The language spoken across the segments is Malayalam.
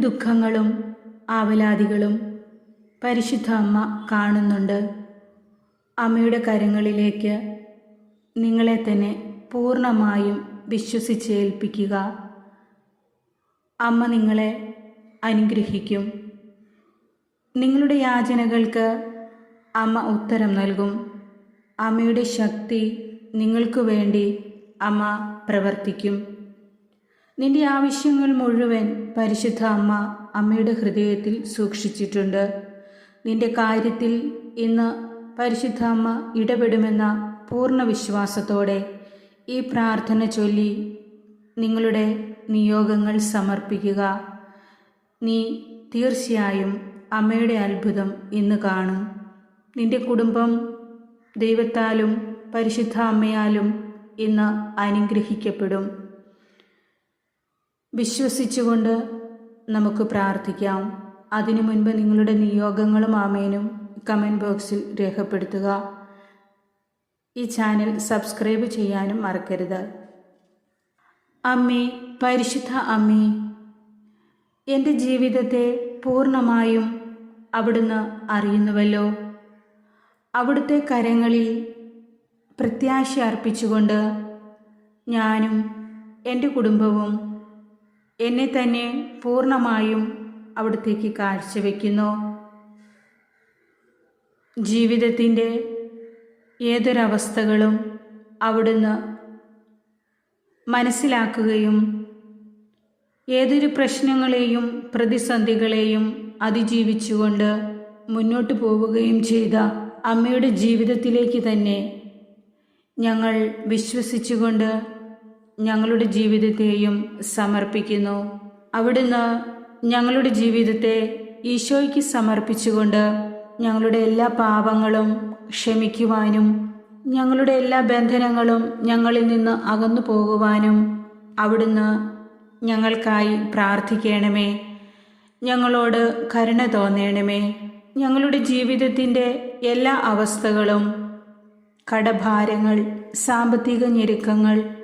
ദുഃഖങ്ങളും ആവലാതികളും പരിശുദ്ധ അമ്മ കാണുന്നുണ്ട്. അമ്മയുടെ കരങ്ങളിലേക്ക് നിങ്ങളെ തന്നെ പൂർണമായും വിശ്വസിച്ചേൽപ്പിക്കുക അമ്മ നിങ്ങളെ അനുഗ്രഹിക്കും. നിങ്ങളുടെ യാചനകൾക്ക് അമ്മ ഉത്തരം നൽകും. അമ്മയുടെ ശക്തി നിങ്ങൾക്കു വേണ്ടി അമ്മ പ്രവർത്തിക്കും. നിന്റെ ആവശ്യങ്ങൾ മുഴുവൻ പരിശുദ്ധ അമ്മ അമ്മയുടെ ഹൃദയത്തിൽ സൂക്ഷിച്ചിട്ടുണ്ട്. നിന്റെ കാര്യത്തിൽ ഇന്ന് പരിശുദ്ധ അമ്മ ഇടപെടുമെന്ന പൂർണ വിശ്വാസത്തോടെ ഈ പ്രാർത്ഥന ചൊല്ലി നിങ്ങളുടെ നിയോഗങ്ങൾ സമർപ്പിക്കുക. നീ തീർച്ചയായും അമ്മയുടെ അത്ഭുതം ഇന്ന് കാണും. നിന്റെ കുടുംബം ദൈവത്താലും പരിശുദ്ധ അമ്മയാലും ഇന്ന് അനുഗ്രഹിക്കപ്പെടും. വിശ്വസിച്ചുകൊണ്ട് നമുക്ക് പ്രാർത്ഥിക്കാം. അതിനു മുൻപ് നിങ്ങളുടെ നിയോഗങ്ങളും ആമേനും കമന്റ് ബോക്സിൽ രേഖപ്പെടുത്തുക. ഈ ചാനൽ സബ്സ്ക്രൈബ് ചെയ്യാനും മറക്കരുത്. അമ്മേ പരിശുദ്ധ അമ്മേ എന്റെ ജീവിതത്തെ പൂർണമായും അവിടുന്ന് അറിയുന്നുവല്ലോ. അവിടുത്തെ കരങ്ങളിൽ പ്രത്യാശ അർപ്പിച്ചുകൊണ്ട് ഞാനും എന്റെ കുടുംബവും എന്നെ തന്നെ പൂർണമായും അവിടത്തേക്ക് കാഴ്ചവെക്കുന്നു. ജീവിതത്തിന്റെ ഏതൊരവസ്ഥകളും അവിടുന്ന് മനസ്സിലാക്കുകയും ഏതൊരു പ്രശ്നങ്ങളെയും പ്രതിസന്ധികളെയും അതിജീവിച്ചുകൊണ്ട് മുന്നോട്ട് പോവുകയും ചെയ്ത അമ്മയുടെ ജീവിതത്തിലേക്ക് തന്നെ ഞങ്ങൾ വിശ്വസിച്ചുകൊണ്ട് ഞങ്ങളുടെ ജീവിതത്തെയും സമർപ്പിക്കുന്നു. അവിടുന്ന് ഞങ്ങളുടെ ജീവിതത്തെ ഈശോയ്ക്ക് സമർപ്പിച്ചുകൊണ്ട് ഞങ്ങളുടെ എല്ലാ പാപങ്ങളും ക്ഷമിക്കുവാനും ഞങ്ങളുടെ എല്ലാ ബന്ധനങ്ങളും ഞങ്ങളിൽ നിന്ന് അകന്നു പോകുവാനും അവിടുന്ന് ഞങ്ങൾക്കായി പ്രാർത്ഥിക്കണമേ. ഞങ്ങളോട് കരുണ തോന്നണമേ. ഞങ്ങളുടെ ജീവിതത്തിന്റെ എല്ലാ അവസ്ഥകളും കടഭാരങ്ങൾ സാമ്പത്തിക ഞെരുക്കങ്ങൾ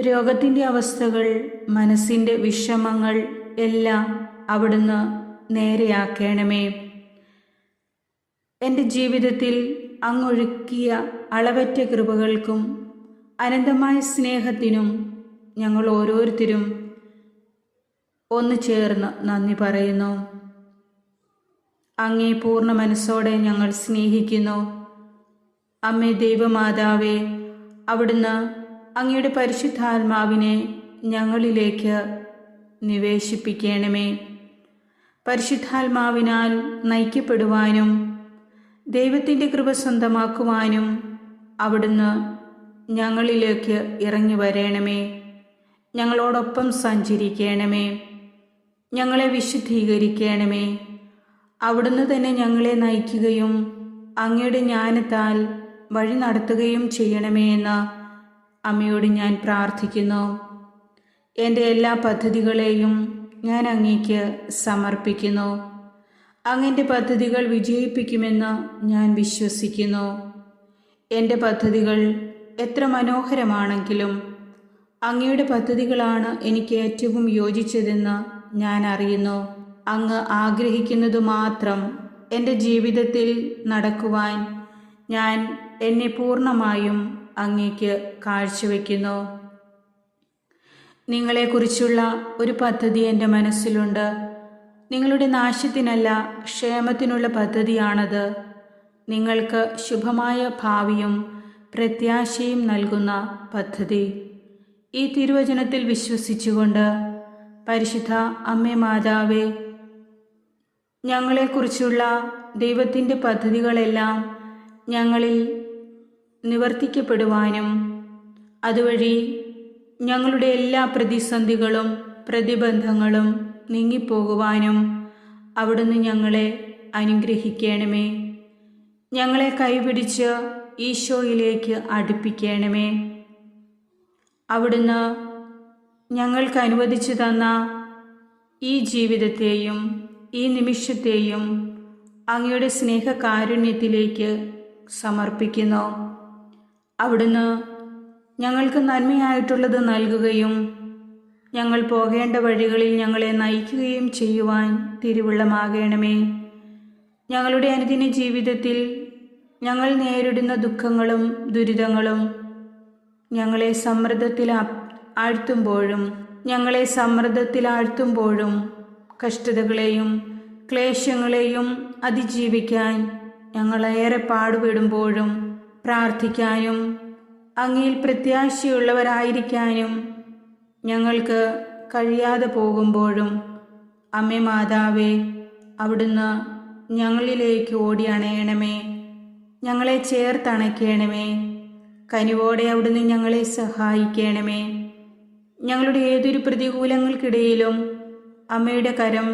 രോഗത്തിന്റെ അവസ്ഥകൾ മനസ്സിന്റെ വിഷമങ്ങൾ എല്ലാം അവിടുന്ന് നേരെയാക്കണമേ. എന്റെ ജീവിതത്തിൽ അങ്ങൊഴുക്കിയ അളവറ്റ കൃപകൾക്കും അനന്തമായ സ്നേഹത്തിനും ഞങ്ങൾ ഓരോരുത്തരും ഒന്ന് ചേർന്ന് നന്ദി പറയുന്നു. അങ്ങേ പൂർണ മനസ്സോടെ ഞങ്ങൾ സ്നേഹിക്കുന്നു. അമ്മേ ദൈവമാതാവേ അവിടുന്ന് അങ്ങയുടെ പരിശുദ്ധാത്മാവിനെ ഞങ്ങളിലേക്ക് നിവേശിപ്പിക്കണമേ. പരിശുദ്ധാത്മാവിനാൽ നയിക്കപ്പെടുവാനും ദൈവത്തിന്റെ കൃപ സ്വന്തമാക്കുവാനും അവിടുന്ന് ഞങ്ങളിലേക്ക് ഇറങ്ങി വരണമേ. ഞങ്ങളോടൊപ്പം സഞ്ചരിക്കണമേ. ഞങ്ങളെ വിശുദ്ധീകരിക്കണമേ. അവിടുന്ന് തന്നെ ഞങ്ങളെ നയിക്കുകയും അങ്ങയുടെ ജ്ഞാനത്താൽ വഴി നടത്തുകയും ചെയ്യണമേ എന്ന് അമ്മയോട് ഞാൻ പ്രാർത്ഥിക്കുന്നു. എന്റെ എല്ലാ പദ്ധതികളെയും ഞാൻ അങ്ങേക്ക് സമർപ്പിക്കുന്നു. അങ്ങന്റെ പദ്ധതികൾ വിജയിപ്പിക്കുമെന്ന് ഞാൻ വിശ്വസിക്കുന്നു. എന്റെ പദ്ധതികൾ എത്ര മനോഹരമാണെങ്കിലും അങ്ങയുടെ പദ്ധതികളാണ് എനിക്ക് ഏറ്റവും യോജിച്ചതെന്ന് ഞാൻ അറിയുന്നു. അങ്ങ് ആഗ്രഹിക്കുന്നത് മാത്രം എന്റെ ജീവിതത്തിൽ നടക്കുവാൻ ഞാൻ എന്നെ പൂർണമായും അങ്ങേക്ക് കാഴ്ചവെക്കുന്നു. നിങ്ങളെക്കുറിച്ചുള്ള ഒരു പദ്ധതി എന്റെ മനസ്സിലുണ്ട്. നിങ്ങളുടെ നാശത്തിനല്ല ക്ഷേമത്തിനുള്ള പദ്ധതിയാണത്. നിങ്ങൾക്ക് ശുഭമായ ഭാവിയും പ്രത്യാശയും നൽകുന്ന പദ്ധതി. ഈ തിരുവചനത്തിൽ വിശ്വസിച്ചുകൊണ്ട് പരിശുദ്ധ അമ്മേ മാതാവേ ഞങ്ങളെക്കുറിച്ചുള്ള ദൈവത്തിന്റെ പദ്ധതികളെല്ലാം ഞങ്ങളിൽ നിവർത്തിക്കപ്പെടുവാനും അതുവഴി ഞങ്ങളുടെ എല്ലാ പ്രതിസന്ധികളും പ്രതിബന്ധങ്ങളും നീങ്ങിപ്പോകുവാനും അവിടുന്ന് ഞങ്ങളെ അനുഗ്രഹിക്കണമേ. ഞങ്ങളെ കൈപിടിച്ച് ഈശോയിലേക്ക് അടുപ്പിക്കണമേ. അവിടുന്ന് ഞങ്ങൾക്ക് അനുവദിച്ചു തന്ന ഈ ജീവിതത്തെയും ഈ നിമിഷത്തെയും അങ്ങയുടെ സ്നേഹകാരുണ്യത്തിലേക്ക് സമർപ്പിക്കുന്നു. അവിടുന്ന് ഞങ്ങൾക്ക് നന്മയായിട്ടുള്ളത് നൽകുകയും ഞങ്ങൾ പോകേണ്ട വഴികളിൽ ഞങ്ങളെ നയിക്കുകയും ചെയ്യുവാൻ തിരുവുള്ളമാകണമേ. ഞങ്ങളുടെ അനുദിന ജീവിതത്തിൽ ഞങ്ങൾ നേരിടുന്ന ദുഃഖങ്ങളും ദുരിതങ്ങളും ഞങ്ങളെ സമ്മർദ്ദത്തിൽ ആഴ്ത്തുമ്പോഴും ഞങ്ങളെ സമ്മർദ്ദത്തിൽ ആഴ്ത്തുമ്പോഴും കഷ്ടതകളെയും ക്ലേശങ്ങളെയും അതിജീവിക്കാൻ ഞങ്ങളേറെ പാടുപെടുമ്പോഴും പ്രാർത്ഥിക്കാനും അങ്ങയിൽ പ്രത്യാശയുള്ളവരായിരിക്കാനും ഞങ്ങൾക്ക് കഴിയാതെ പോകുമ്പോഴും അമ്മേ മാതാവേ അവിടുന്ന് ഞങ്ങളിലേക്ക് ഓടി അണയണമേ ഞങ്ങളെ ചേർത്തണയ്ക്കണമേ കനിവോടെ അവിടുന്ന് ഞങ്ങളെ സഹായിക്കണമേ. ഞങ്ങളുടെ ഏതൊരു പ്രതികൂലങ്ങൾക്കിടയിലും അമ്മയുടെ കരം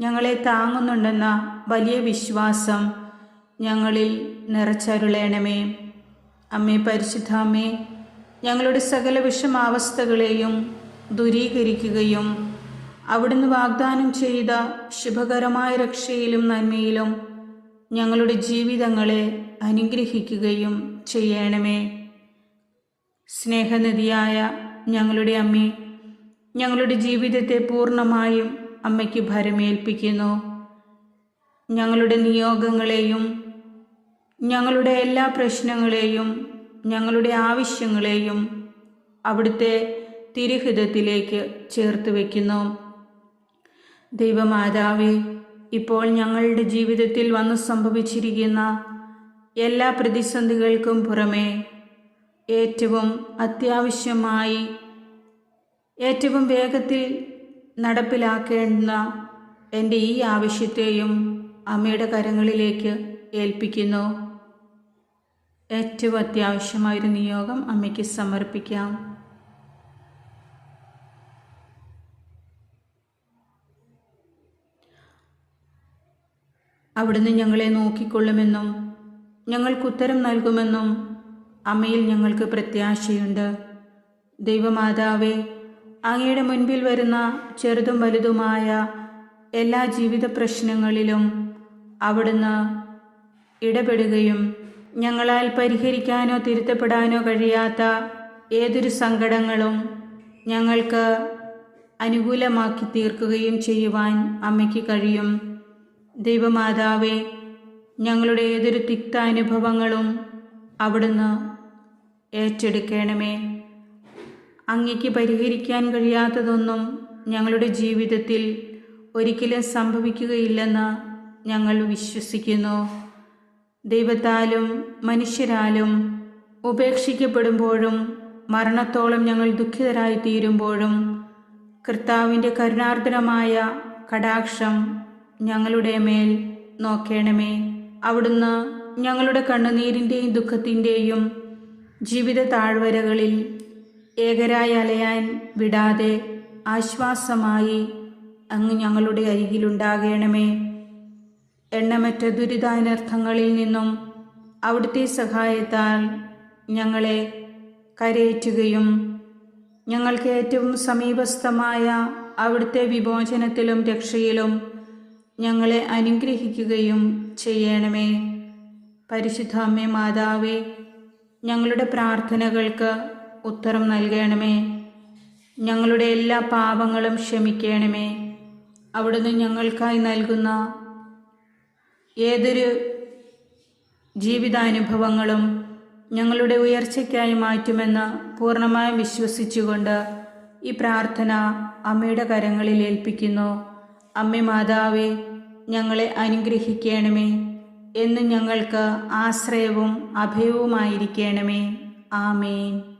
ഞങ്ങളെ താങ്ങുന്നുണ്ടെന്ന വലിയ വിശ്വാസം ഞങ്ങളിൽ നിറച്ചരുളേണമേ. അമ്മേ പരിശുദ്ധാമ്മേ ഞങ്ങളുടെ സകല വിഷമാവസ്ഥകളെയും ദൂരീകരിക്കുകയും അവിടുന്ന് വാഗ്ദാനം ചെയ്ത ശുഭകരമായ രക്ഷയിലും നന്മയിലും ഞങ്ങളുടെ ജീവിതങ്ങളെ അനുഗ്രഹിക്കുകയും ചെയ്യണമേ. സ്നേഹനിധിയായ ഞങ്ങളുടെ അമ്മേ ഞങ്ങളുടെ ജീവിതത്തെ പൂർണമായും അമ്മയ്ക്ക് ഭരമേൽപ്പിക്കുന്നു. ഞങ്ങളുടെ നിയോഗങ്ങളെയും ഞങ്ങളുടെ എല്ലാ പ്രശ്നങ്ങളെയും ഞങ്ങളുടെ ആവശ്യങ്ങളെയും അവിടുത്തെ തിരുഹിതത്തിലേക്ക് ചേർത്ത് വയ്ക്കുന്നു ദൈവമാതാവേ ഇപ്പോൾ ഞങ്ങളുടെ ജീവിതത്തിൽ വന്നു സംഭവിച്ചിരിക്കുന്ന എല്ലാ പ്രതിസന്ധികൾക്കും പുറമേ ഏറ്റവും അത്യാവശ്യമായി ഏറ്റവും വേഗത്തിൽ നടപ്പിലാക്കേണ്ട എന്റെ ഈ ആവശ്യത്തെയും അമ്മയുടെ കരങ്ങളിലേക്ക് ഏൽപ്പിക്കുന്നു. ഏറ്റവും അത്യാവശ്യമായൊരു നിയോഗം അമ്മയ്ക്ക് സമർപ്പിക്കാം. അവിടുന്ന് ഞങ്ങളെ നോക്കിക്കൊള്ളുമെന്നും ഞങ്ങൾക്ക് ഉത്തരം നൽകുമെന്നും അമ്മയിൽ ഞങ്ങൾക്ക് പ്രത്യാശയുണ്ട്. ദൈവമാതാവേ അങ്ങയുടെ മുൻപിൽ വരുന്ന ചെറുതും വലുതുമായ എല്ലാ ജീവിത പ്രശ്നങ്ങളിലും അവിടുന്ന് ഇടപെടുകയും ഞങ്ങളാൽ പരിഹരിക്കാനോ തിരുത്തപ്പെടാനോ കഴിയാത്ത ഏതൊരു സങ്കടങ്ങളും ഞങ്ങൾക്ക് അനുകൂലമാക്കി തീർക്കുകയും ചെയ്യുവാൻ അമ്മയ്ക്ക് കഴിയും. ദൈവമാതാവേ ഞങ്ങളുടെ ഏതൊരു തിക്ത അനുഭവങ്ങളും അവിടുന്ന് ഏറ്റെടുക്കണമേ. അങ്ങയ്ക്ക് പരിഹരിക്കാൻ കഴിയാത്തതൊന്നും ഞങ്ങളുടെ ജീവിതത്തിൽ ഒരിക്കലും സംഭവിക്കുകയില്ലെന്ന് ഞങ്ങൾ വിശ്വസിക്കുന്നു. ദൈവത്താലും മനുഷ്യരാലും ഉപേക്ഷിക്കപ്പെടുമ്പോഴും മരണത്തോളം ഞങ്ങൾ ദുഃഖിതരായി തീരുമ്പോഴും കർത്താവിന്റെ കരുണാർദ്രമായ കടാക്ഷം ഞങ്ങളുടെ മേൽ നോക്കേണമേ. അവിടുന്ന് ഞങ്ങളുടെ കണ്ണുനീരിന്റെയും ദുഃഖത്തിന്റെയും ജീവിത താഴ്വരകളിൽ ഏകരായി അലയാൻ വിടാതെ ആശ്വാസമായി അങ്ങ് ഞങ്ങളുടെ അരികിലുണ്ടാകണമേ. എണ്ണമറ്റ ദുരിതാനർത്ഥങ്ങളിൽ നിന്നും അവിടുത്തെ സഹായത്താൽ ഞങ്ങളെ കരയേറ്റുകയും ഞങ്ങൾക്ക് ഏറ്റവും സമീപസ്ഥമായ അവിടുത്തെ വിമോചനത്തിലും രക്ഷയിലും ഞങ്ങളെ അനുഗ്രഹിക്കുകയും ചെയ്യണമേ. പരിശുദ്ധ മാതാവേ ഞങ്ങളുടെ പ്രാർത്ഥനകൾക്ക് ഉത്തരം നൽകണമേ. ഞങ്ങളുടെ എല്ലാ പാപങ്ങളും ക്ഷമിക്കണമേ. അവിടുന്ന് ഞങ്ങൾക്കായി നൽകുന്ന ഏതൊരു ജീവിതാനുഭവങ്ങളും ഞങ്ങളുടെ ഉയർച്ചയ്ക്കായി മാറ്റുമെന്ന് പൂർണമായും വിശ്വസിച്ചുകൊണ്ട് ഈ പ്രാർത്ഥന അമ്മയുടെ കരങ്ങളിൽ ഏൽപ്പിക്കുന്നു. അമ്മ മാതാവേ ഞങ്ങളെ അനുഗ്രഹിക്കണമേ എന്ന് ഞങ്ങൾക്ക് ആശ്രയവും അഭയവുമായിരിക്കണമേ. ആമേൻ.